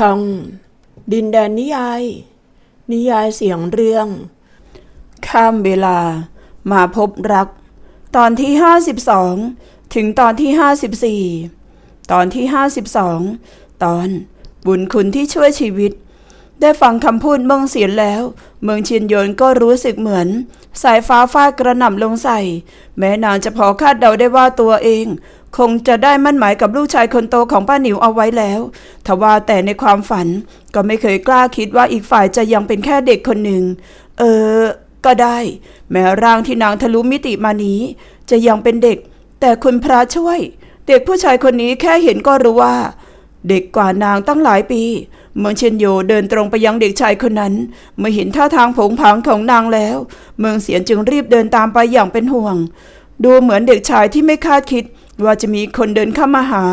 ช่อง ดินแดนนิยาย นิยายเสียงเรื่อง ข้ามเวลา มาพบรัก ตอนที่ 52 ถึงตอนที่ 54 ตอนที่ 52 ตอน บุญคุณที่ช่วยชีวิต ได้ฟังคำพูดเมืองเสียนแล้ว เมืองชินโยนก็รู้สึกเหมือน สายฟ้าฟาดกระหน่ำลงใส่ แม้นางจะพอคาดเดาได้ว่าตัวเอง คงจะได้มั่นหมายกับลูกชายคนโตของป้าหนิวเอาไว้แล้ว ทว่าแต่ในความฝันก็ไม่เคยกล้าคิดว่าอีกฝ่ายจะยังเป็นแค่เด็กคนหนึ่ง เออ ก็ได้ แม้ร่างที่นางทะลุมิติมานี้ จะยังเป็นเด็ก แต่คุณพระช่วย เด็กผู้ชายคนนี้แค่เห็นก็รู้ว่า เด็กกว่านางตั้งหลายปีเมืองเชนโยเดินตรงไปยังเด็กชายคนนั้น เมื่อเห็นท่าทางผงผางของนางแล้ว เมืองเสียนจึงรีบเดินตามไปอย่างเป็นห่วง ดูเหมือนเด็กชายที่ไม่คาดคิด ว่าจะมีคนเดินเข้ามาหา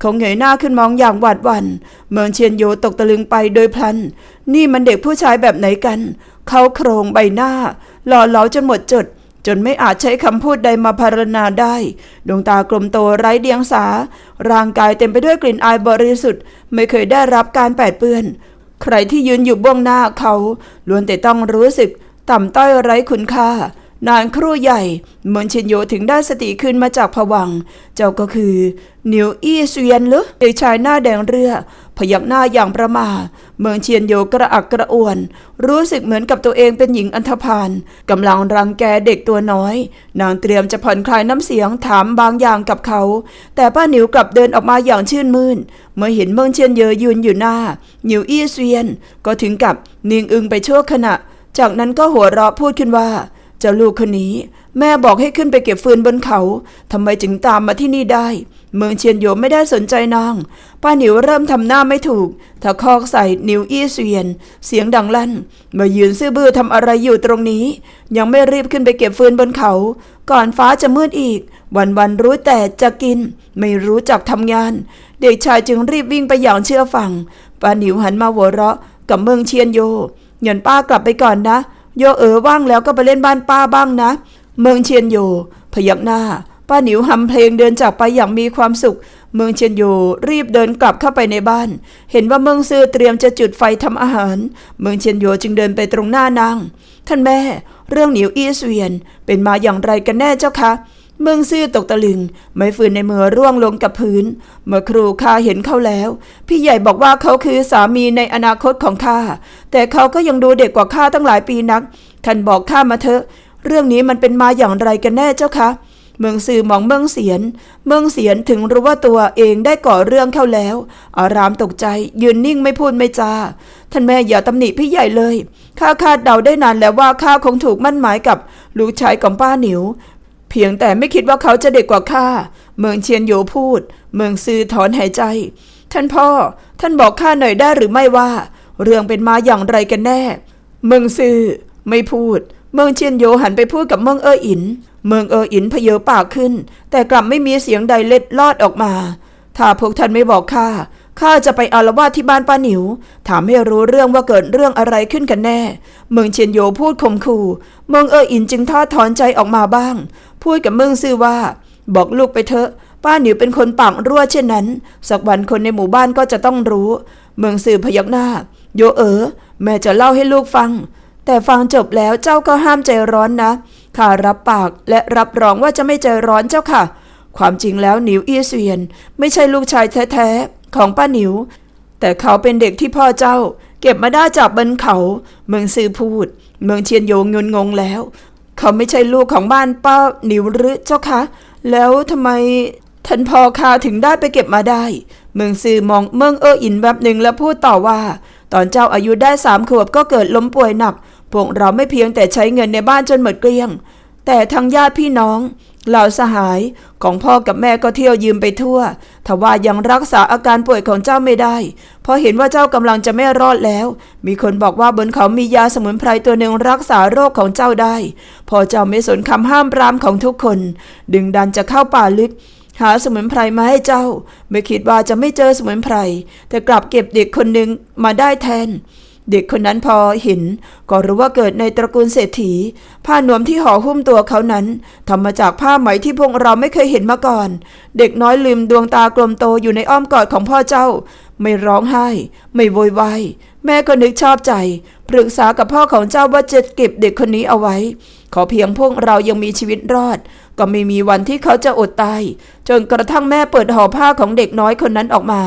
เขาเงยหน้าขึ้นมองอย่างหวาดหวัน่นเมืองเชียนโยตกตะลึงไปโดยพลัน นี่มันเด็กผู้ชายแบบไหนกัน เขาโครงใบหน้า หล่อเหลาจนหมดจด จนไม่อาจใช้คำพูดใดมาพารณนาได้ ดวงตากลมโตไร้เดียงสา ร่างกายเต็มไปด้วยกลิ่นอายบริสุทธิ์ ไม่เคยได้รับการแปดเปื้อน ใครที่ยืนอยู่เบื้องหน้าเขาล้วนแต่ต้องรู้สึกต่ำต้อยไร้คุณค่า นานครู่ใหญ่เมืองชินโยถึงได้สติขึ้นมาจากผวัง เจ้าก็คือนิวอี้เซียนหรือเด็กชายหน้าแดงเรือ พยักหน้าอย่างประมาเมืองเชียนโยกระอักกระอ่วน รู้สึกเหมือนกับตัวเองเป็นหญิงอันธพาลกำลังรังแกเด็กตัวน้อย นางเตรียมจะผ่อนคลายน้ำเสียงถามบางอย่างกับเขา แต่ป้าหนิวกลับเดินออกมาอย่างชื่นมื่น เมื่อเห็นเมืองเชียนเยอยืนอยู่หน้านิวอี้เซียน ก็ถึงกับนิ่งอึงไปชั่วขณะ จากนั้นก็หัวเราะพูดขึ้นว่า เจ้าลูกคนนี้ แม่บอกให้ขึ้นไปเก็บฟืนบนเขาทำไมจึงตามมาที่นี่ได้ เมืองเชียนโยไม่ได้สนใจนาง ป้าหนิวเริ่มทำหน้าไม่ถูกถ้าคอกใส่นิวอี้เซียน เสียงดังลั่นมื่อยืนซื่อบื้อทำอะไรอยู่ตรงนี้ ยังไม่รีบขึ้นไปเก็บฟืนบนเขา ก่อนฟ้าจะมืดอีก วันวันรู้แต่จะกิน ไม่รู้จักทำงาน เด็กชายจึงรีบวิ่งไปอย่างเชื่อฟังป้าหนิวหันมาหัวเราะกับเมืองเชียนโยเงินป้ากลับไปก่อนนะ โยเอ๋อว่างแล้วก็ไปเล่นบ้านป้าบ้างนะ เมืองเชียนโย พยักหน้า ป้าหนิวหำเพลงเดินจากไปอย่างมีความสุข เมืองเชียนโยรีบเดินกลับเข้าไปในบ้าน เห็นว่าเมืองซื่อเตรียมจะจุดไฟทำอาหาร เมืองเชียนโยจึงเดินไปตรงหน้านาง ท่านแม่ เรื่องหนิวอีเสวียนเป็นมาอย่างไรกันแน่เจ้าคะ เมืองซื่อตกตะลึง ไม้ฟืนในมือร่วงลงกับพื้น เมื่อครูข้าเห็นเขาแล้ว พี่ใหญ่บอกว่าเขาคือสามีในอนาคตของข้า แต่เขาก็ยังดูเด็กกว่าข้าตั้งหลายปีนัก ท่านบอกข้ามาเถอะ เรื่องนี้มันเป็นมาอย่างไรกันแน่เจ้าคะ เมืองซื่อมองเมืองเสียน เมืองเสียนถึงรู้ว่าตัวเองได้ก่อเรื่องเข้าแล้ว อารามตกใจ ยืนนิ่งไม่พูดไม่จา ท่านแม่อย่าตำหนิพี่ใหญ่เลย ข้าคาดเดาได้นานแล้วว่าข้าคงถูกมั่นหมายกับลูกชายของป้าหนิว เพียงแต่ไม่คิดว่าเขาจะเด็กกว่าข้า เมืองเชียนโยพูด เมืองซือถอนหายใจ ท่านพ่อ ท่านบอกข้าหน่อยได้หรือไม่ว่า เรื่องเป็นมาอย่างไรกันแน่ เมืองซือไม่พูด เมืองเชียนโยหันไปพูดกับเมืองเอออิน เมืองเอออินเพเยอปากขึ้น แต่กลับไม่มีเสียงใดเล็ดลอดออกมา ถ้าพวกท่านไม่บอกข้า ข้าจะไปอารวาสที่บ้านป้าหนิว ถามให้รู้เรื่องว่าเกิดเรื่องอะไรขึ้นกันแน่ เมืองเชียนโยพูดข่มขู่ เมืองเอออินจึงทอดถอนใจออกมาบ้าง พูดกับเมืองซื่อว่า บอกลูกไปเถอะ ป้าหนิวเป็นคนปากรั่วเช่นนั้น สักวันคนในหมู่บ้านก็จะต้องรู้ เมืองซื่อพยักหน้า โยเอ๋อแม่จะเล่าให้ลูกฟัง แต่ฟังจบแล้วเจ้าก็ห้ามใจร้อนนะ ข้ารับปากและรับรองว่าจะไม่ใจร้อนเจ้าค่ะ ความจริงแล้วหนิวอีเสวียน ไม่ใช่ลูกชายแท้ๆ ของป้าหนิว แต่เขาเป็นเด็กที่พ่อเจ้า เก็บมาได้จากบนเขา เมืองซื่อพูด เมืองเชียนโยงงนงงแล้ว เขาไม่ใช่ลูกของบ้านป้าหนิวหรือเจ้าคะแล้วทำไมท่านพ่อข้าถึงได้ไปเก็บมาได้ เมืองซื่อมองเมืองเอออินแบบหนึ่งแล้วพูดต่อว่า ตอนเจ้าอายุได้สามขวบก็เกิดล้มป่วยหนักพวกเราไม่เพียงแต่ใช้เงินในบ้านจนหมดเกลี้ยง แต่ทั้งญาติพี่น้อง เหล่าสหายของพ่อกับแม่ก็เที่ยวยืมไปทั่วทว่ายังรักษาอาการป่วยของเจ้าไม่ได้ เพราะเห็นว่าเจ้ากำลังจะไม่รอดแล้ว มีคนบอกว่าบนเขามียาสมุนไพรตัวหนึ่งรักษาโรคของเจ้าได้ พอเจ้าไม่สนคำห้ามปรามของทุกคน ดึงดันจะเข้าป่าลึก หาสมุนไพรมาให้เจ้า ไม่คิดว่าจะไม่เจอสมุนไพร แต่กลับเก็บเด็กคนหนึ่งมาได้แทน เด็กคนนั้นพอเห็น ก็รู้ว่าเกิดในตระกูลเศรษฐี ผ้านวมที่ห่อหุ้มตัวเขานั้นทำมาจากผ้าไหมที่พวกเราไม่เคยเห็นมาก่อน เด็กน้อยลืมดวงตากลมโตอยู่ในอ้อมกอดของพ่อเจ้า ไม่ร้องไห้ ไม่โวยวายแม่ก็นึกชอบใจ ปรึกษากับพ่อของเจ้าว่าจะเก็บเด็กคนนี้เอาไว้ ขอเพียงพวกเรายังมีชีวิตรอด ก็ไม่มีวันที่เขาจะอดตาย จนกระทั่งแม่เปิดห่อผ้าของเด็กน้อยคนนั้นออกมา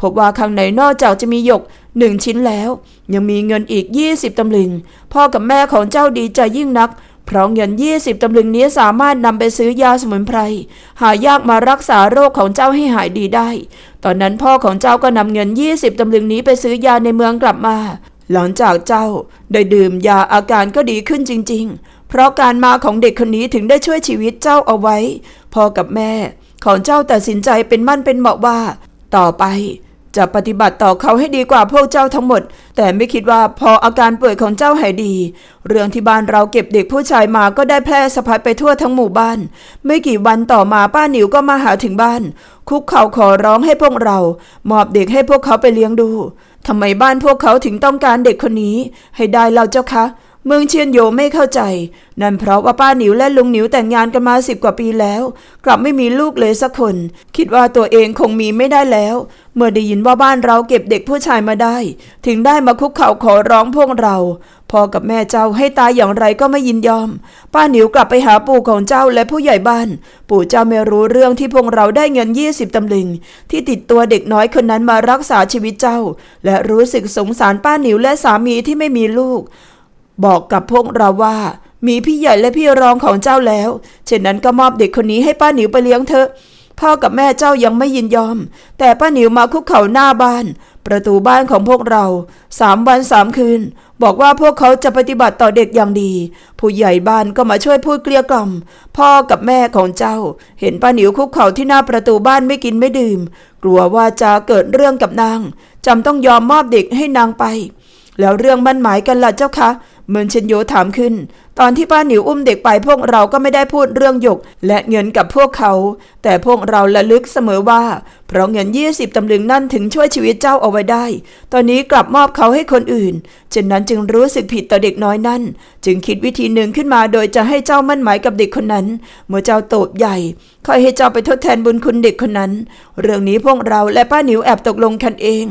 พบว่าข้างในนอกจากจะมีหยกหนึ่งชิ้นแล้ว ยังมีเงินอีก 20ตำลึง พ่อกับแม่ของเจ้าดีใจยิ่งนัก เพราะเงิน 20ตำลึงนี้สามารถนำไปซื้อยาสมุนไพร หายากมารักษาโรคของเจ้าให้หายดีได้ ตอนนั้นพ่อของเจ้าก็นำเงิน 20ตำลึงนี้ไปซื้อยาในเมืองกลับมา หลังจากเจ้าได้ดื่มยาอาการก็ดีขึ้นจริง ๆ เพราะการมาของเด็กคนนี้ถึงได้ช่วยชีวิตเจ้าเอาไว้ พ่อกับแม่ ของเจ้าตัดสินใจเป็นมั่นเป็นเหมาะว่า ต่อไป จะปฏิบัติต่อเขาให้ดีกว่าพวกเจ้าทั้งหมด แต่ไม่คิดว่าพออาการป่วยของเจ้าหายดี เรื่องที่บ้านเราเก็บเด็กผู้ชายมาก็ได้แพร่สะพัดไปทั่วทั้งหมู่บ้าน ไม่กี่วันต่อมาป้าหนิวก็มาหาถึงบ้าน คุกเข่าขอร้องให้พวกเรา มอบเด็กให้พวกเขาไปเลี้ยงดูทำไมบ้านพวกเขาถึงต้องการเด็กคนนี้ ให้ได้เราเจ้าคะ เมืองเชียนโยไม่เข้าใจ นั่นเพราะว่าป้าหนิวและลุงหนิวแต่งงานกันมาสิบกว่าปีแล้ว กลับไม่มีลูกเลยสักคน คิดว่าตัวเองคงมีไม่ได้แล้ว เมื่อได้ยินว่าบ้านเราเก็บเด็กผู้ชายมาได้ ถึงได้มาคุกเข่าขอร้องพวกเราพ่อกับแม่เจ้าให้ตายอย่างไรก็ไม่ยินยอม ป้าหนิวกลับไปหาปู่ของเจ้าและผู้ใหญ่บ้าน ปู่เจ้าไม่รู้เรื่องที่พวกเราได้เงินยี่สิบตำลึง ที่ติดตัวเด็กน้อยคนนั้นมารักษาชีวิตเจ้า และรู้สึกสงสารป้าหนิวและสามีที่ไม่มีลูก บอกกับพวกเราว่า มีพี่ใหญ่และพี่รองของเจ้าแล้ว เช่นนั้นก็มอบเด็กคนนี้ให้ป้าหนิวไปเลี้ยงเถอะ พ่อกับแม่เจ้ายังไม่ยินยอม แต่ป้าหนิวมาคุกเข่าหน้าบ้าน ประตูบ้านของพวกเราสามวันสามคืน บอกว่าพวกเขาจะปฏิบัติต่อเด็กอย่างดี ผู้ใหญ่บ้านก็มาช่วยพูดเกลี้ยกล่อม พ่อกับแม่ของเจ้า เห็นป้าหนิวคุกเข่าที่หน้าประตูบ้านไม่กินไม่ดื่ม กลัวว่าจะเกิดเรื่องกับนางจำต้องยอมมอบเด็กให้นางไปแล้วเรื่องมั่นหมายกันล่ะเจ้าคะ เหมือนเชนโยถามขึ้น ตอนที่ป้าหนิวอุ้มเด็กไปพวกเราก็ไม่ได้พูดเรื่องหยก และเงินกับพวกเขา แต่พวกเราระลึกเสมอว่า เพราะเงิน20ตำลึงนั่นถึงช่วยชีวิตเจ้าเอาไว้ได้ ตอนนี้กลับมอบเขาให้คนอื่นเช่นนั้นจึงรู้สึกผิดต่อเด็กน้อยนั่น จึงคิดวิธีหนึ่งขึ้นมาโดยจะให้เจ้ามั่นหมายกับเด็กคนนั้น เมื่อเจ้าโตบใหญ่ค่อยให้เจ้าไปทดแทนบุญคุณเด็กคนนั้น เรื่องนี้พวกเราและป้าหนิวแอบตกลงกันเอง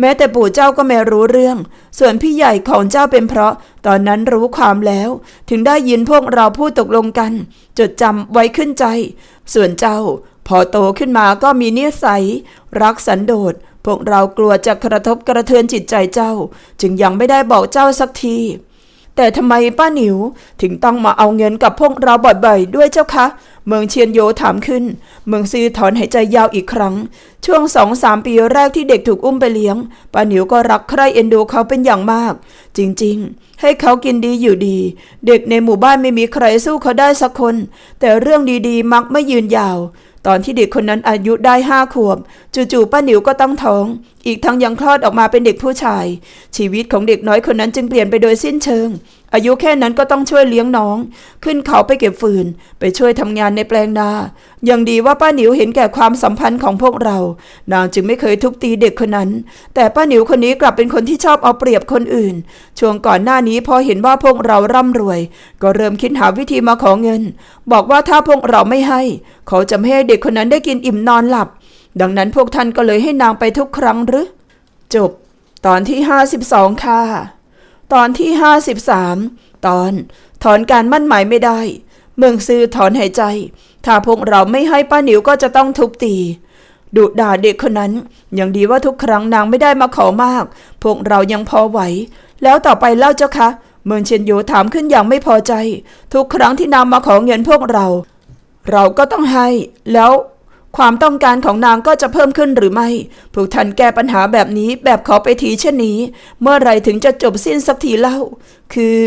แม้แต่ปู่เจ้าก็ไม่รู้เรื่อง ส่วนพี่ใหญ่ของเจ้าเป็นเพราะ ตอนนั้นรู้ความแล้วถึงึงได้ยินพวกเราพูดตกลงกัน จดจำไว้ขึ้นใจ ส่วนเจ้า พอโตขึ้นมาก็มีเนิสัย รักสันโดษ พวกเรากลัวจะกระทบกระเทือนจิตใจเจ้า จึงยังไม่ได้บอกเจ้าสักที แต่ทำไมป้าหนิวถึงต้องมาเอาเงินกับพวกเราบ่อยๆด้วยเจ้าคะ เมืองเชียนโยถามขึ้น เมืองซีถอนหายใจยาวอีกครั้ง ช่วงสองสามปีแรกที่เด็กถูกอุ้มไปเลี้ยงป้าหนิวก็รักใคร่เอ็นดูเขาเป็นอย่างมาก จริงๆ ให้เขากินดีอยู่ดี เด็กในหมู่บ้านไม่มีใครสู้เขาได้สักคน แต่เรื่องดีๆ มักไม่ยืนยาว ตอนที่เด็กคนนั้นอายุได้ห้าขวบ จู่ๆป้าหนิวก็ตั้งท้อง อีกทั้งยังคลอดออกมาเป็นเด็กผู้ชาย ชีวิตของเด็กน้อยคนนั้นจึงเปลี่ยนไปโดยสิ้นเชิง อายุแค่นั้นก็ต้องช่วยเลี้ยงน้อง ขึ้นเขาไปเก็บฟืน ไปช่วยทำงานในแปลงนา ยังดีว่าป้าหนิวเห็นแก่ความสัมพันธ์ของพวกเรา นางจึงไม่เคยทุบตีเด็กคนนั้น แต่ป้าหนิวคนนี้กลับเป็นคนที่ชอบเอาเปรียบคนอื่น ช่วงก่อนหน้านี้พอเห็นว่าพวกเราร่ำรวย ก็เริ่มคิดหาวิธีมาขอเงิน บอกว่าถ้าพวกเราไม่ให้ เขาจะไม่ให้เด็กคนนั้นได้กินอิ่มนอนหลับ ดังนั้นพวกท่านก็เลยให้นางไปทุกครั้งหรือ จบ ตอนที่ 52 ค่ะ ตอนที่ 53 ตอน ถอนการมั่นหมายไม่ได้ เมืองซื้อถอนหายใจ ถ้าพวกเราไม่ให้ป้าหนิวก็จะต้องทุบตีดุด่าเด็กคนนั้น ยังดีว่าทุกครั้งนางไม่ได้มาขอมาก พวกเรายังพอไหว แล้วต่อไปเล่าเจ้าคะ เมืองเชนโยถามขึ้นอย่างไม่พอใจ ทุกครั้งที่นางมาขอเงินพวกเรา เราก็ต้องให้ แล้ว ความต้องการของนางก็จะเพิ่มขึ้นหรือไม่พวกท่านแก้ปัญหาแบบนี้แบบขอไปทีเช่นนี้ เมื่อไรถึงจะจบสิ้นสักทีเล่า คือ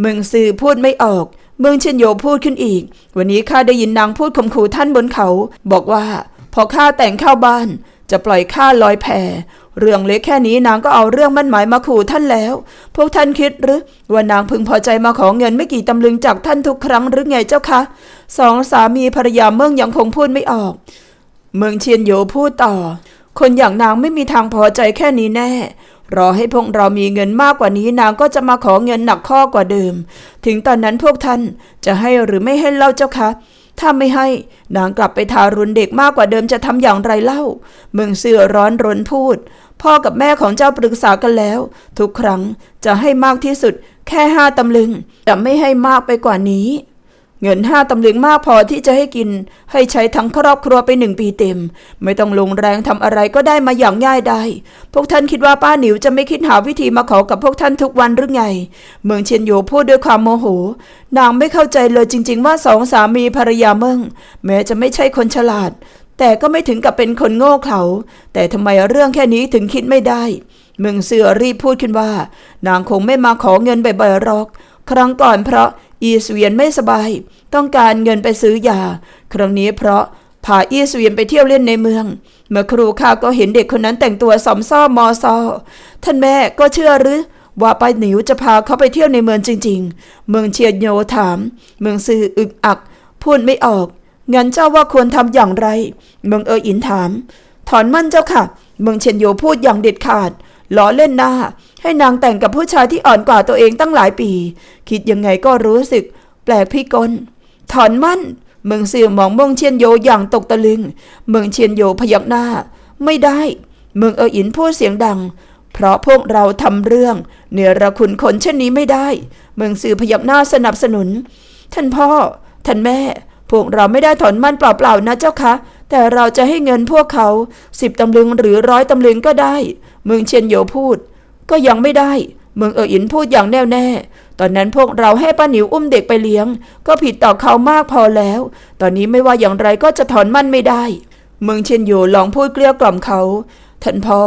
เมืองซื่อพูดไม่ออกเมืองเชนโยพูดขึ้นอีก วันนี้ข้าได้ยินนางพูดข่มขู่ท่านบนเขา บอกว่า พอข้าแต่งเข้าบ้าน จะปล่อยข้าลอยแพ เรื่องเล็กแค่นี้นางก็เอาเรื่องมั่นหมายมาขู่ท่านแล้ว พวกท่านคิดหรือว่านางพึงพอใจมาขอเงินไม่กี่ตำลึงจากท่านทุกครั้งหรือไงเจ้าคะสองสามีภรรยาเมืองยังคงพูดไม่ออก เมืองเชียนโยพูดต่อ คนอย่างนางไม่มีทางพอใจแค่นี้แน่รอให้พวกเรามีเงินมากกว่านี้นางก็จะมาขอเงินหนักข้อกว่าเดิม ถึงตอนนั้นพวกท่านจะให้หรือไม่ให้เล่าเจ้าคะ ถ้าไม่ให้นางกลับไปทารุณเด็กมากกว่าเดิมจะทำอย่างไรเล่า เมืองเสือร้อนรนพูด พ่อกับแม่ของเจ้าปรึกษากันแล้ว ทุกครั้งจะให้มากที่สุด แค่ห้าตำลึง จะไม่ให้มากไปกว่านี้ เงินห้าตำลึงมากพอที่จะให้กิน ให้ใช้ทั้งครอบครัวไปหนึ่งปีเต็ม ไม่ต้องลงแรงทำอะไรก็ได้มาอย่างง่ายได้ พวกท่านคิดว่าป้าหนิวจะไม่คิดหาวิธีมาขอกับพวกท่านทุกวันหรือไง เมืองเชียนโยพูดด้วยความโมโห นางไม่เข้าใจเลยจริง ๆ ว่าสองสามีภรรยาเมืองแม้จะไม่ใช่คนฉลาด แต่ก็ไม่ถึงกับเป็นคนโง่เขลาแต่ทำไมเรื่องแค่นี้ถึงคิดไม่ได้ เมืองเสือรีบพูดขึ้นว่า นางคงไม่มาขอเงินบ่อยๆหรอก ครั้งก่อนเพราะ อีสเวียนไม่สบาย ต้องการเงินไปซื้อยา ครั้งนี้เพราะพาอีสเวียนไปเที่ยวเล่นในเมือง เมื่อครูข้าก็เห็นเด็กคนนั้นแต่งตัวสอมซ่อมอซอท่านแม่ก็เชื่อหรือว่าป้าหนิวจะพาเขาไปเที่ยวในเมืองจริง ๆ เมืองเชียนโยถาม เมืองซืออึกอัก พูดไม่ออก งั้นเจ้าว่าควรทำอย่างไร เมืองเอออินถาม ถอนมั่นเจ้าค่ะ เมืองเชียนโยพูดอย่างเด็ดขาดล้อเล่นหน้า ให้นางแต่งกับผู้ชายที่อ่อนกว่าตัวเองตั้งหลายปี คิดยังไงก็รู้สึก แปลกพิกล ถอนมั่น เมืองเสี่ยมองเมืองเชียนโยอย่างตกตะลึง เมืองเชียนโยพยักหน้า ไม่ได้ เมืองเอออินพูดเสียงดัง เพราะพวกเราทำเรื่องเนรคุณคนเช่นนี้ไม่ได้ เมืองสื่อพยักหน้าสนับสนุน ท่านพ่อ ท่านแม่ พวกเราไม่ได้ถอนมั่นเปล่าๆนะเจ้าคะแต่เราจะให้เงินพวกเขาสิบตำลึงหรือร้อยตำลึงก็ได้ เมืองเชียนโยพูด ก็ยังไม่ได้ เมืองเอออินพูดอย่างแน่วแน่ ตอนนั้นพวกเราให้ป้าหนิวอุ้มเด็กไปเลี้ยง ก็ผิดต่อเขามากพอแล้ว ตอนนี้ไม่ว่าอย่างไรก็จะถอนมั่นไม่ได้ เมืองเชียนโยลองพูดเกลี้ยกล่อมเขา ท่านพ่อ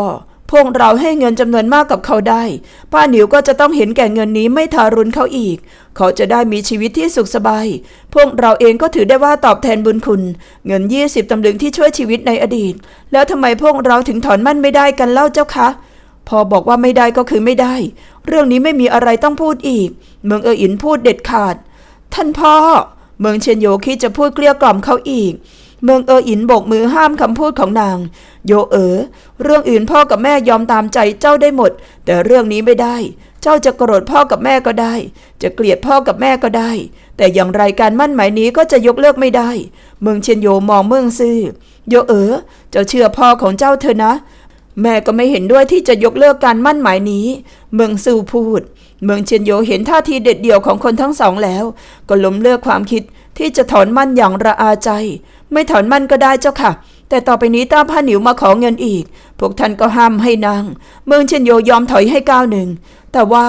พวกเราให้เงินจำนวนมากกับเขาได้ ป้าหนิวก็จะต้องเห็นแก่เงินนี้ไม่ทารุณเขาอีก เขาจะได้มีชีวิตที่สุขสบาย พวกเราเองก็ถือได้ว่าตอบแทนบุญคุณ เงินยี่สิบตำลึงที่ช่วยชีวิตในอดีต แล้วทำไมพวกเราถึงถอนมั่นไม่ได้กันเล่าเจ้าคะ พอบอกว่าไม่ได้ก็คือไม่ได้ เรื่องนี้ไม่มีอะไรต้องพูดอีก เมืองเอออินพูดเด็ดขาด ท่านพ่อ เมืองเชียนโยคิดจะพูดเกลี้ยกล่อมเขาอีก เมืองเอออินโบกมือห้ามคำพูดของนาง โยเอ๋อเรื่องอื่นพ่อกับแม่ยอมตามใจเจ้าได้หมด แต่เรื่องนี้ไม่ได้ เจ้าจะโกรธพ่อกับแม่ก็ได้ จะเกลียดพ่อกับแม่ก็ได้ แต่อย่างไรการมั่นหมายนี้ก็จะยกเลิกไม่ได้ เมืองเชียนโยมองเมืองซื่อโยเอ๋อเจ้าเชื่อพ่อของเจ้าเถอะนะ แม่ก็ไม่เห็นด้วยที่จะยกเลิกการมั่นหมายนี้ เมืองซูพูด เมืองเชียนโยเห็นท่าทีเด็ดเดี่ยวของคนทั้งสองแล้ว ก็ล้มเลิกความคิดที่จะถอนมั่นอย่างระอาใจ ไม่ถอนมั่นก็ได้เจ้าค่ะ แต่ต่อไปนี้ตาผ้าหนิวมาขอเงินอีก พวกท่านก็ห้ามให้นาง เมืองเชียนโยยอมถอยให้ก้าวหนึ่ง แต่ว่า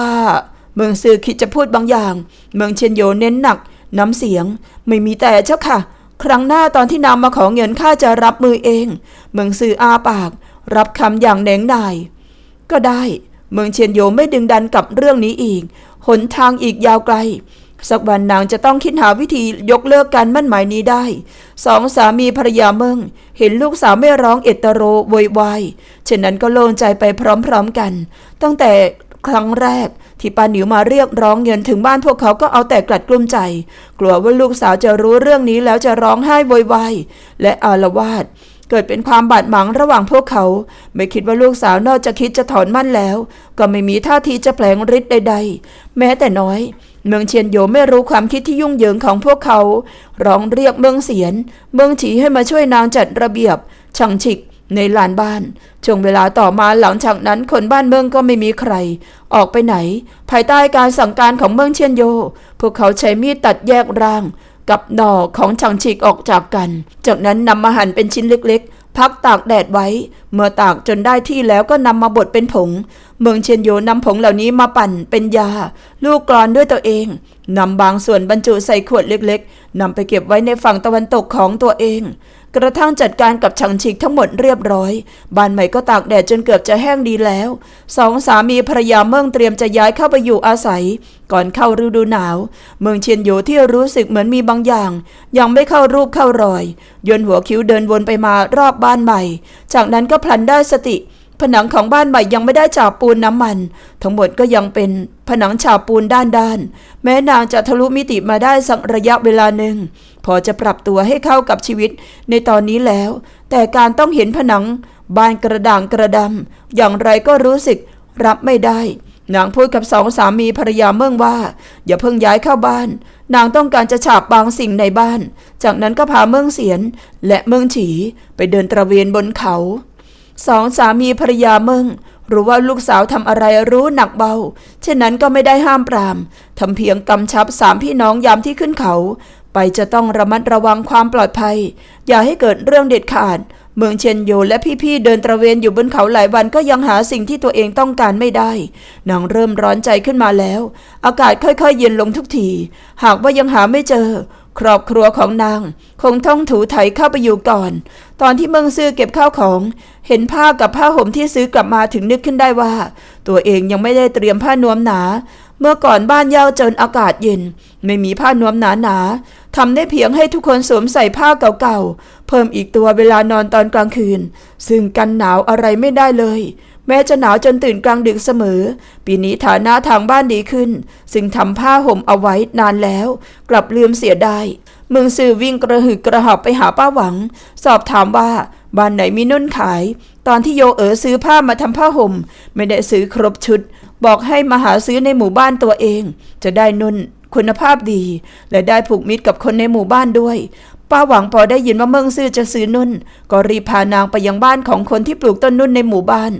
เมืองซือคิดจะพูดบางอย่าง เมืองเชียนโยเน้นหนัก น้ำเสียง ไม่มีแต่เจ้าค่ะ ครั้งหน้าตอนที่นางมาขอเงินข้าจะรับมือเอง เมืองซืออาปาก รับคำอย่างแหนงนาย ก็ได้ เมืองเชียนโยไม่ดึงดันกับเรื่องนี้อีก หนทางอีกยาวไกล สักวันนางจะต้องคิดหาวิธียกเลิกการมั่นหมายนี้ได้ สองสามีภรรยาเมืองเห็นลูกสาวไม่ร้องเอตโรโวยวายเช่นนั้นก็โล่งใจไปพร้อมๆกัน ตั้งแต่ครั้งแรกที่ปาหนิวมาเรียกร้องเงินถึงบ้านพวกเขาก็เอาแต่กลัดกลุ้มใจ กลัวว่าลูกสาวจะรู้เรื่องนี้แล้วจะร้องไห้โวยวายและอาลวาด เกิดเป็นความบาดหมางระหว่างพวกเขา ไม่คิดว่าลูกสาวนอกจากคิดจะถอนมั่นแล้ว ก็ไม่มีท่าทีจะแผลงฤทธิ์ใด ๆ แม้แต่น้อย เมืองเชียนโยไม่รู้ความคิดที่ยุ่งเหยิงของพวกเขา ร้องเรียกเมืองเสียน เมืองฉีให้มาช่วยนางจัดระเบียบช่างฉิกในลานบ้านช่วงเวลาต่อมาหลังจากนั้นคนบ้านเมืองก็ไม่มีใคร ออกไปไหน ภายใต้การสั่งการของเมืองเชียนโย พวกเขาใช้มีดตัดแยกร่าง กับหน่อของชังฉีกออกจากกัน จากนั้นนำมาหั่นเป็นชิ้นเล็กๆ พักตากแดดไว้ เมื่อตากจนได้ที่แล้วก็นำมาบดเป็นผง เมืองเชียนโยนำผงเหล่านี้มาปั่นเป็นยา ลูกกรอนด้วยตัวเองนำบางส่วนบรรจุใส่ขวดเล็กๆนำไปเก็บไว้ในฝั่งตะวันตกของตัวเอง กระทั่งจัดการกับชังชิกทั้งหมดเรียบร้อย บ้านใหม่ก็ตากแดดจนเกือบจะแห้งดีแล้ว สองสามีภรรยาเมืองเตรียมจะย้ายเข้าไปอยู่อาศัย ก่อนเข้าฤดูหนาว เมืองเชียนโยที่รู้สึกเหมือนมีบางอย่าง ยังไม่เข้ารูปเข้ารอยยนหัวคิ้วเดินวนไปมารอบบ้านใหม่ จากนั้นก็พลันได้สติ ผนังของบ้านใหม่ยังไม่ได้ฉาบปูนน้ำมัน ทั้งหมดก็ยังเป็นผนังฉาบปูนด้านๆ แม้นางจะทะลุมิติมาได้สักระยะเวลาหนึ่ง พอจะปรับตัวให้เข้ากับชีวิตในตอนนี้แล้ว แต่การต้องเห็นผนังบ้านกระด่างกระดำอย่างไรก็รู้สึกรับไม่ได้ นางพูดกับสองสามีภรรยาเมืองว่า อย่าเพิ่งย้ายเข้าบ้าน นางต้องการจะฉาบบางสิ่งในบ้าน จากนั้นก็พาเมืองเสียนและเมืองฉีไปเดินตระเวนบนเขา สองสามีภรรยาเมืองรู้ว่าลูกสาวทำอะไรรู้หนักเบา เช่นนั้นก็ไม่ได้ห้ามปรามทำเพียงกำชับสามพี่น้องยามที่ขึ้นเขา ไปจะต้องระมัดระวังความปลอดภัย อย่าให้เกิดเรื่องเด็ดขาด เมืองเชนโยและพี่ๆเดินตระเวนอยู่บนเขาหลายวันก็ยังหาสิ่งที่ตัวเองต้องการไม่ได้ นางเริ่มร้อนใจขึ้นมาแล้ว อากาศค่อยๆเย็นลงทุกที หากว่ายังหาไม่เจอ ครอบครัวของนาง คงต้องถูไถเข้าไปอยู่ก่อน ตอนที่เมืองซื้อเก็บข้าวของ เห็นผ้ากับผ้าห่มที่ซื้อกลับมาถึงนึกขึ้นได้ว่า ตัวเองยังไม่ได้เตรียมผ้านวมหนา เมื่อก่อนบ้านเย่าเจินอากาศเย็น ไม่มีผ้านวมหนาหนาทำได้เพียงให้ทุกคนสวมใส่ผ้าเก่าๆ เพิ่มอีกตัวเวลานอนตอนกลางคืน ซึ่งกันหนาวอะไรไม่ได้เลย แม้จะหนาวจนตื่นกลางดึกเสมอ ปีนี้ฐานะทางบ้านดีขึ้น ซึ่งทำผ้าห่มเอาไว้นานแล้ว กลับลืมเสียได้เมืองซือวิ่งกระหึกกระหอบไปหาป้าหวัง สอบถามว่าบ้านไหนมีนุ่นขาย ตอนที่โยเอ๋อซื้อผ้ามาทำผ้าห่ม ไม่ได้ซื้อครบชุด บอกให้มาหาซื้อในหมู่บ้านตัวเอง จะได้นุ่นคุณภาพดี และได้ผูกมิตรกับคนในหมู่บ้านด้วย ป้าหวังพอได้ยินว่าเมืองซื่อจะซื้อนุ่น ก็รีบพานางไปยังบ้านของคนที่ปลูกต้นนุ่นในหมู่บ้าน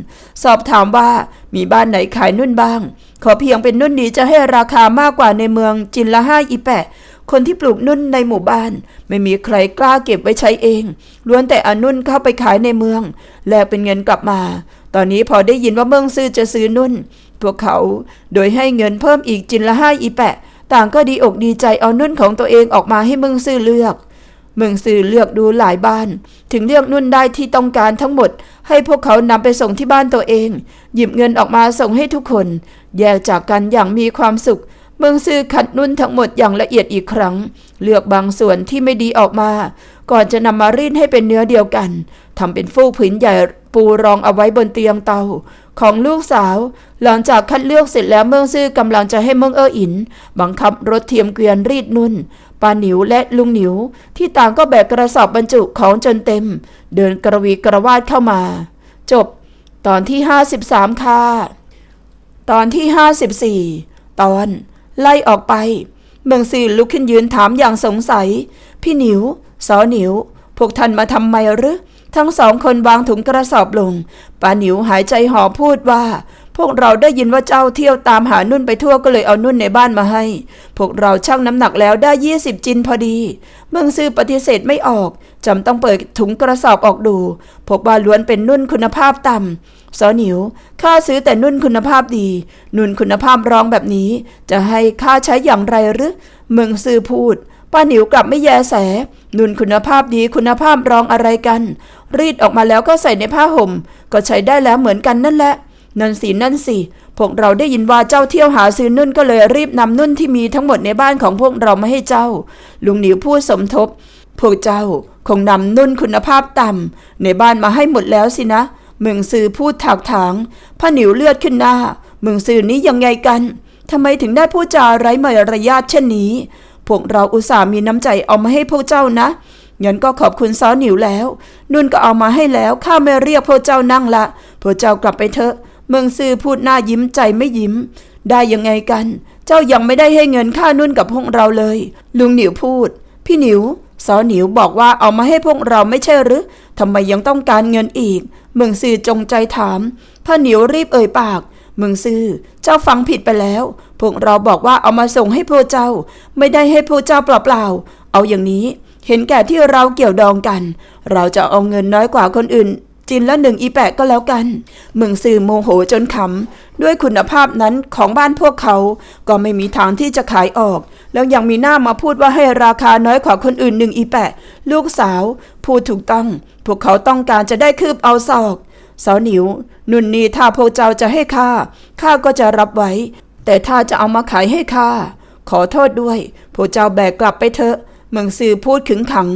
สอบถามว่ามีบ้านไหนขายนุ่นบ้าง ขอเพียงเป็นนุ่นนี้จะให้ราคามากกว่าในเมืองจินละห้าอีแปะคนที่ปลูกนุ่นในหมู่บ้าน ไม่มีใครกล้าเก็บไว้ใช้เองล้วนแต่อานุ่นเข้าไปขายในเมือง แลกเป็นเงินกลับมา ตอนนี้พอได้ยินว่าเมืองซื่อจะซื้อนุ่น พวกเขาโดยให้เงินเพิ่มอีกจินละห้าอีแปะ ต่างก็ดีอกดีใจเอานุ่นของตัวเองออกมาให้เมืองซื่อเลือก เมืองซื่อเลือกดูหลายบ้าน ถึงเลือกนุ่นได้ที่ต้องการทั้งหมด ให้พวกเขานำไปส่งที่บ้านตัวเอง หยิบเงินออกมาส่งให้ทุกคน แยกจากกันอย่างมีความสุข เมืองซื่อขัดนุ่นทั้งหมดอย่างละเอียดอีกครั้ง เลือกบางส่วนที่ไม่ดีออกมา ก่อนจะนำมารีดให้เป็นเนื้อเดียวกันทำเป็นฟูกผืนใหญ่ปูรองเอาไว้บนเตียงเตา ของลูกสาว หลังจากคัดเลือกเสร็จแล้วเมืองซื่อกำลังจะให้เมืองเอออิน บังคับรถเทียมเกวียนรีดนุ่นป้าหนิวและลุงหนิว ที่ต่างก็แบกกระสอบบรรจุของจนเต็ม เดินกระวีกระวาดเข้ามา จบ ตอนที่ 53 ค่ะ ตอนที่ 54 ตอน ไล่ออกไป เมืองซีลุกขึ้นยืนถามอย่างสงสัย พี่หนิวสอหนิว พวกท่านมาทำไมหรือ ทั้งสองคนวางถุงกระสอบลงป้าหนิวหายใจหอบพูดว่า พวกเราได้ยินว่าเจ้าเที่ยวตามหานุ่นไปทั่วก็เลยเอานุ่นในบ้านมาให้ พวกเราชั่งน้ำหนักแล้วได้20จินพอดี เมืองซื้อปฏิเสธไม่ออกจำต้องเปิดถุงกระสอบออกดูพบว่าล้วนเป็นนุ่นคุณภาพต่ำสอหนิวข้าซื้อแต่นุ่นคุณภาพดี นุ่นคุณภาพรองแบบนี้ จะให้ข้าใช้อย่างไรหรือเมืองซื้อพูด ป้าหนิวกลับไม่แยแส นุ่นคุณภาพดีคุณภาพรองอะไรกัน รีดออกมาแล้วก็ใส่ในผ้าห่ม ก็ใช้ได้แล้วเหมือนกันนั่นแหละ นั่นสินั่นสิ พวกเราได้ยินว่าเจ้าเที่ยวหาซื้อนุ่นก็เลยรีบนำนุ่นที่มีทั้งหมดในบ้านของพวกเรามาให้เจ้า ลุงหนิวพูดสมทบ พวกเจ้าคงนำนุ่นคุณภาพต่ำในบ้านมาให้หมดแล้วสินะเมืองซื้อพูดถากถางผ้าหนิวเลือดขึ้นหน้าเมืองซื้อนี้ยังไงกันทำไมถึงได้พูดจาไร้มารยาทเช่นนี้ พวกเราอุตส่าห์มีน้ำใจเอามาให้พวกเจ้านะงั้นก็ขอบคุณซ้อหนิวแล้ว นุ่นก็เอามาให้แล้วข้าไม่เรียกพวกเจ้านั่งละพวกเจ้ากลับไปเถอะ เมืองซื่อพูดหน้ายิ้มใจไม่ยิ้ม ได้ยังไงกัน เจ้ายังไม่ได้ให้เงินค่านุ่นกับพวกเราเลย ลุงหนิวพูด พี่หนิวสอหนิวบอกว่าเอามาให้พวกเราไม่ใช่หรือทำไมยังต้องการเงินอีก เมืองซื่อจงใจถามพ่อหนิวรีบเอ่ยปาก เมืองซื่อเจ้าฟังผิดไปแล้ว พวกเราบอกว่าเอามาส่งให้พวกเจ้า ไม่ได้ให้พวกเจ้าเปล่าๆ เอาอย่างนี้ เห็นแก่ที่เราเกี่ยวดองกัน เราจะเอาเงินน้อยกว่าคนอื่น จินละหนึ่งอีแปะก็แล้วกันมืองซื่อโมโหจนขำด้วยคุณภาพนั้นของบ้านพวกเขา ก็ไม่มีทางที่จะขายออก แล้วยังมีหน้ามาพูดว่าให้ราคาน้อยกว่าคนอื่นหนึ่งอีแปะ ลูกสาวพูดถูกต้อง พวกเขาต้องการจะได้คืบเอาศอกสาวหนิว นุ่นนี่ถ้าพวกเจ้าจะให้ค่าข้าก็จะรับไว้ แต่ถ้าจะเอามาขายให้ข้าขอโทษด้วยพวกเจ้าแบกกลับไปเถอะ เมืองซือพูดขึงขัง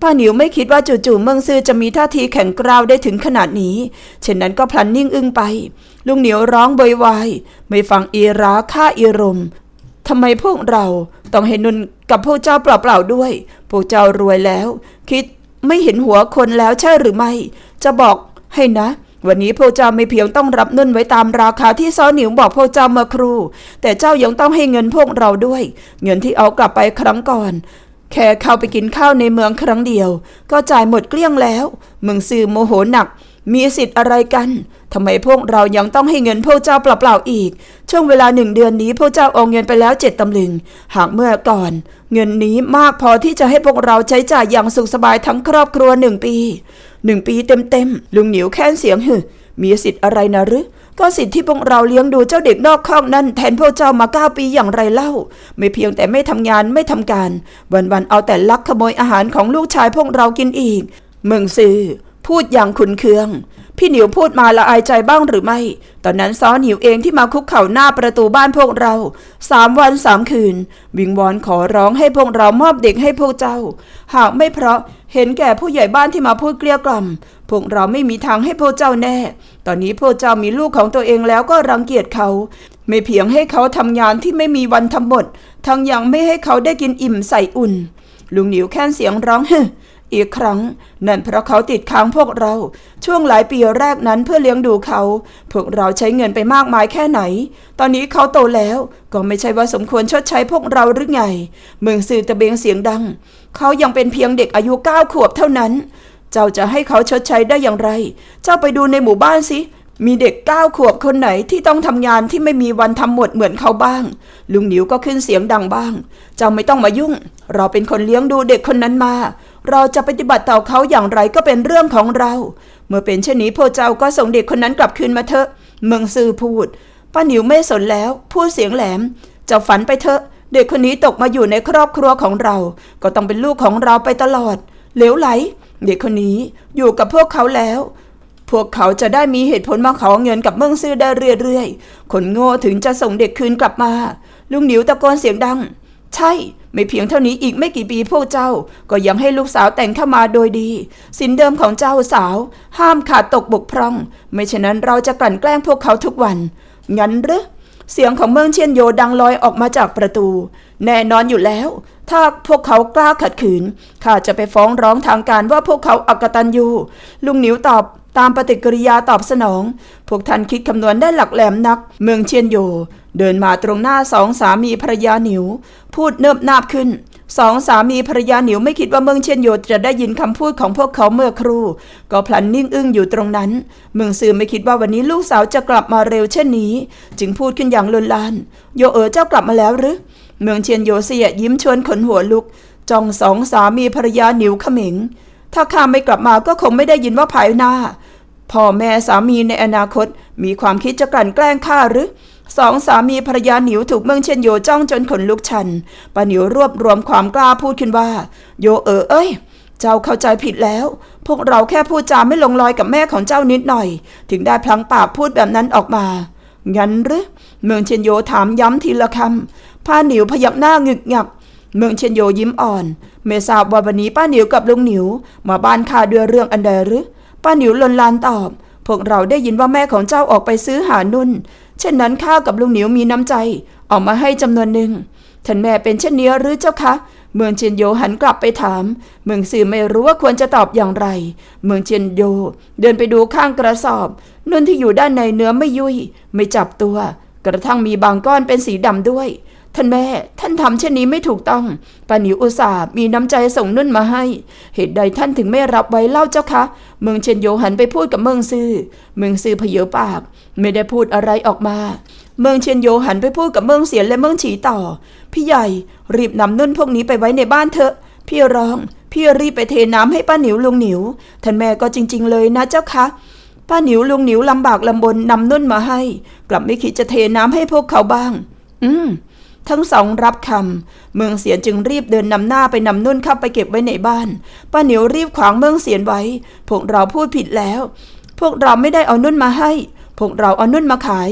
ป้าหนิวไม่คิดว่าจู่ๆเมืองซือจะมีท่าทีแข็งกร้าวได้ถึงขนาดนี้ เช่นนั้นก็พลันนิ่งอึ้งไป ลุงเหนียวร้องเบยวาย ไม่ฟังอีราฆ่าอีรมทำไมพวกเราต้องเห็นนุนกับพวกเจ้าเปล่าๆด้วย พวกเจ้ารวยแล้ว คิดไม่เห็นหัวคนแล้วใช่หรือไม่ จะบอกให้นะ วันนี้พวกเจ้าไม่เพียงต้องรับนุ่นไว้ตามราคาที่ซ้อหนิวบอกพวกเจ้าเมื่อครู่ แต่เจ้ายังต้องให้เงินพวกเราด้วย เงินที่เอากลับไปครั้งก่อน แค่เข้าไปกินข้าวในเมืองครั้งเดียว ก็จ่ายหมดเกลี้ยงแล้วเมืองซือโมโหหนัก มีสิทธิ์อะไรกันทำไมพวกเรายังต้องให้เงินพวกเจ้าเปล่าๆอีก ช่วงเวลาหนึ่งเดือนนี้พวกเจ้าเอาเงินไปแล้วเจ็ดตำลึง หากเมื่อก่อน เงินนี้มากพอที่จะให้พวกเราใช้จ่ายอย่างสุขสบายทั้งครอบครัวหนึ่งปี หนึ่งปีเต็มๆลุงเหนิวแค้นเสียงหึมีสิทธิ์อะไรนะหรือก็สิทธิ์ที่พวกเราเลี้ยงดูเจ้าเด็กนอกคอกนั่นแทนพวกเจ้ามาเก้าปีอย่างไรเล่า ไม่เพียงแต่ไม่ทำงานไม่ทำการ วันๆเอาแต่ลักขโมยอาหารของลูกชายพวกเรากินอีกเมืองซือพูดอย่างขุนเคือง พี่หนิวพูดมาละอายใจบ้างหรือไม่ ตอนนั้นซ้อหนิวเองที่มาคุกเข่าหน้าประตูบ้านพวกเราสามวันสามคืน วิงวอนขอร้องให้พวกเรามอบเด็กให้พวกเจ้า หากไม่เพราะ เห็นแก่ผู้ใหญ่บ้านที่มาพูดเกลี้ยกล่อม พวกเราไม่มีทางให้พวกเจ้าแน่ ตอนนี้พวกเจ้ามีลูกของตัวเองแล้วก็รังเกียจเขา ไม่เพียงให้เขาทำงานที่ไม่มีวันทำหมด ทั้งยังไม่ให้เขาได้กินอิ่มใส่อุ่น ลุงหนิวแค้นเสียงร้องฮึ อีกครั้ง นั่นเพราะเขาติดค้างพวกเรา ช่วงหลายปีแรกนั้นเพื่อเลี้ยงดูเขา พวกเราใช้เงินไปมากมายแค่ไหน ตอนนี้เขาโตแล้ว ก็ไม่ใช่ว่าสมควรชดใช้พวกเราหรือไง เมืองสื่อตะเบงเสียงดัง เขายังเป็นเพียงเด็กอายุเก้าขวบเท่านั้น เจ้าจะให้เขาชดใช้ได้อย่างไร เจ้าไปดูในหมู่บ้านสิมีเด็กเก้าขวบคนไหนที่ต้องทำงานที่ไม่มีวันทำหมดเหมือนเขาบ้าง ลุงหนิวก็ขึ้นเสียงดังบ้าง เจ้าไม่ต้องมายุ่ง เราเป็นคนเลี้ยงดูเด็กคนนั้นมา เราจะปฏิบัติต่อเขาอย่างไรก็เป็นเรื่องของเรา เมื่อเป็นเช่นนี้พวกเจ้าก็ส่งเด็กคนนั้นกลับคืนมาเถอะ เมืองซือพูด ป้าหนิวไม่สนแล้ว พูดเสียงแหลม เจ้าฝันไปเถอะ เด็กคนนี้ตกมาอยู่ในครอบครัวของเรา ก็ต้องเป็นลูกของเราไปตลอด เหลวไหล เด็กคนนี้อยู่กับพวกเขาแล้ว พวกเขาจะได้มีเหตุผลมาขอเงินกับเมืองซื่อได้เรื่อยๆ คนโง่ถึงจะส่งเด็กคืนกลับมา ลุงหนิวตะโกนเสียงดัง ใช่ ไม่เพียงเท่านี้อีกไม่กี่ปีพวกเจ้า ก็ยังให้ลูกสาวแต่งเข้ามาโดยดี สินเดิมของเจ้าสาว ห้ามขาดตกบกพร่อง ไม่เช่นนั้นเราจะกลั่นแกล้งพวกเขาทุกวัน งั้นหรือเสียงของเมืองเชียนโยดังลอยออกมาจากประตู แน่นอนอยู่แล้ว ถ้าพวกเขากล้าขัดขืน ข้าจะไปฟ้องร้องทางการว่าพวกเขาอักตันยูลุงหนิวตอบตามปฏิกิริยาตอบสนอง พวกท่านคิดคำนวณได้หลักแหลมนัก เมืองเชียนโย เดินมาตรงหน้าสองสามีภรรยาหนิว พูดเนิบนาบขึ้นสองสามีภรรยาหนิวไม่คิดว่าเมืองเชียนโยจะได้ยินคำพูดของพวกเขาเมื่อครู่ ก็พลันนิ่งอึ้งอยู่ตรงนั้น เมืองซือไม่คิดว่าวันนี้ลูกสาวจะกลับมาเร็วเช่นนี้ จึงพูดขึ้นอย่างลนลาน โยเอ๋อเจ้ากลับมาแล้วหรือ เมืองเชียนโยเสียยิ้มชวนขนหัวลุกจ้องสองสามีภรรยาหนิวเขม็ง ถ้าข้าไม่กลับมาก็คงไม่ได้ยินว่าภายหน้าพ่อแม่สามีในอนาคตมีความคิดจะกลั่นแกล้งข้าหรือ สองสามีภรรยาหนิวถูกเมืองเชนโยจ้องจนขนลุกชันป้าหนิวรวบรวมความกล้าพูดขึ้นว่า โยเออเอ้ย เจ้าเข้าใจผิดแล้ว พวกเราแค่พูดจาไม่ลงรอยกับแม่ของเจ้านิดหน่อย ถึงได้พลังปากพูดแบบนั้นออกมางั้นหรือเมืองเชนโยถามย้ำทีละคำป้าหนิวพยักหน้างึกงัก เมืองเชนโยยิ้มอ่อนไม่ทราบว่าวันนี้ป้าหนิวกับลุงหนิว มาบ้านข้าด้วยเรื่องอันใดหรือป้าหนิวลนลานตอบ พวกเราได้ยินว่าแม่ของเจ้าออกไปซื้อหานุ่น เช่นนั้นข้ากับลุงหนิวมีน้ำใจ เออกมาให้จำนวนหนึ่งท่านแม่เป็นเช่นนี้หรือเจ้าคะ เมืองเชียนโยหันกลับไปถาม เมืองสื่อไม่รู้ว่าควรจะตอบอย่างไร เมืองเชียนโย เดินไปดูข้างกระสอบ นุ่นที่อยู่ด้านในเนื้อไม่ยุ่ยไม่จับตัว กระทั่งมีบางก้อนเป็นสีดำด้วย ท่านแม่ ท่านทำเช่นนี้ไม่ถูกต้องป้าหนิวอุตส่าห์มีน้ำใจส่งนุ่นมาให้ เหตุใดท่านถึงไม่รับไว้เล่าเจ้าคะ เมืองเชนโยหันไปพูดกับเมืองซื่อ เมืองซื่อเพเยอปาก ไม่ได้พูดอะไรออกมา เมืองเชนโยหันไปพูดกับเมืองเสียนและเมืองฉีต่อ พี่ใหญ่รีบนำนุ่นพวกนี้ไปไว้ในบ้านเถอะ พี่ร้อง พี่รีบไปเทน้ำให้ป้าหนิวลุงหนิว ท่านแม่ก็จริง ๆ เลยนะเจ้าคะป้าหนิวลุงหนิวลำบากลำบนนำนุ่นมาให้ กลับไม่คิดจะเทน้ำให้พวกเขาบ้าง อืม ทั้งสองรับคำ เมืองเสียนจึงรีบเดินนำหน้าไปนำนุ่นเข้าไปเก็บไว้ในบ้าน ป้าเหนียวรีบขวางเมืองเสียนไว้ พวกเราพูดผิดแล้ว พวกเราไม่ได้เอานุ่นมาให้ พวกเราเอานุ่นมาขาย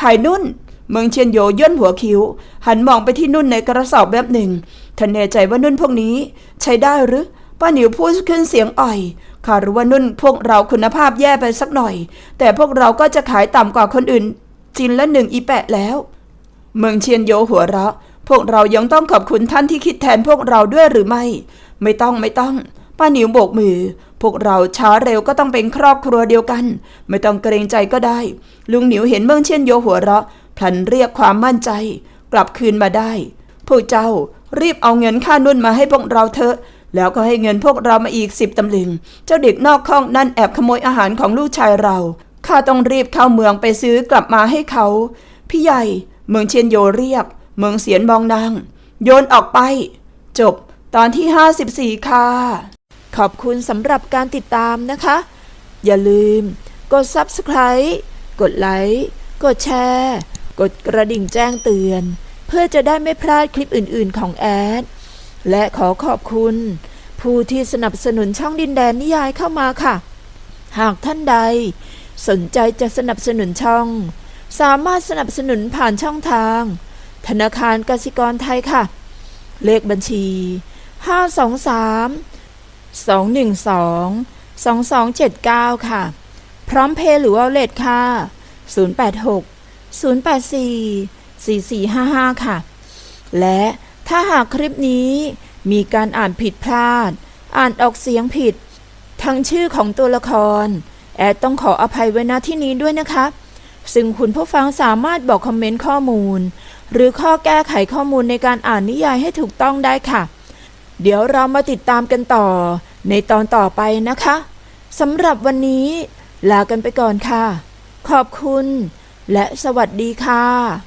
ขายนุ่น เมืองเชียนโยย่นหัวคิ้ว หันมองไปที่นุ่นในกระสอบแบบหนึ่งท่านแน่ใจว่านุ่นพวกนี้ ใช้ได้หรือ ป้าเหนียวพูดขึ้นเสียงอ่อยข้ารู้ว่านุ่นพวกเราคุณภาพแย่ไปสักหน่อย แต่พวกเราก็จะขายต่ำกว่าคนอื่นจินละหนึ่งอีแปะแล้ว เมืองเชียนโยหัวเราะ พวกเรายังต้องขอบคุณท่านที่คิดแทนพวกเราด้วยหรือไม่ ไม่ต้องไม่ต้อง ป้าหนิวโบกมือ พวกเราช้าเร็วก็ต้องเป็นครอบครัวเดียวกัน ไม่ต้องเกรงใจก็ได้ ลุงหนิวเห็นเมืองเช่นโยหัวเราะพลันเรียกความมั่นใจ กลับคืนมาได้ พวกเจ้ารีบเอาเงินค่านุ่นมาให้พวกเราเถอะแล้วก็ให้เงินพวกเรามาอีกสิบตำลึง เจ้าเด็กนอกห้องนั่นแอบขโมยอาหารของลูกชายเรา ข้าต้องรีบเข้าเมืองไปซื้อกลับมาให้เขา พี่ใหญ่ เมืองเชียนโยเรียกเมืองเสียนมองนางโยนออกไป จบตอนที่ 54 ค่ะ ขอบคุณสำหรับการติดตามนะคะ อย่าลืม กด Subscribe กดไลค์กดแชร์ กดกระดิ่งแจ้งเตือน เพื่อจะได้ไม่พลาดคลิปอื่น ๆ ของแอด และขอขอบคุณ ผู้ที่สนับสนุนช่องดินแดนนิยายเข้ามาค่ะ หากท่านใด สนใจจะสนับสนุนช่อง สามารถสนับสนุนผ่านช่องทาง ธนาคารกสิกรไทยค่ะ เลขบัญชี 523 212 2279 ค่ะ พร้อมเพย์หรือวอลเล็ตค่ะ 086 084 4455 ค่ะ และถ้าหากคลิปนี้มีการอ่านผิดพลาด อ่านออกเสียงผิด ทั้งชื่อของตัวละคร แอดต้องขออภัยไว้ณที่นี้ด้วยนะคะ ซึ่งคุณผู้ฟังสามารถบอกคอมเมนต์ข้อมูล หรือข้อแก้ไขข้อมูลในการอ่านนิยายให้ถูกต้องได้ค่ะ เดี๋ยวเรามาติดตามกันต่อ ในตอนต่อไปนะคะสำหรับวันนี้ ลากันไปก่อนค่ะ ขอบคุณ และสวัสดีค่ะ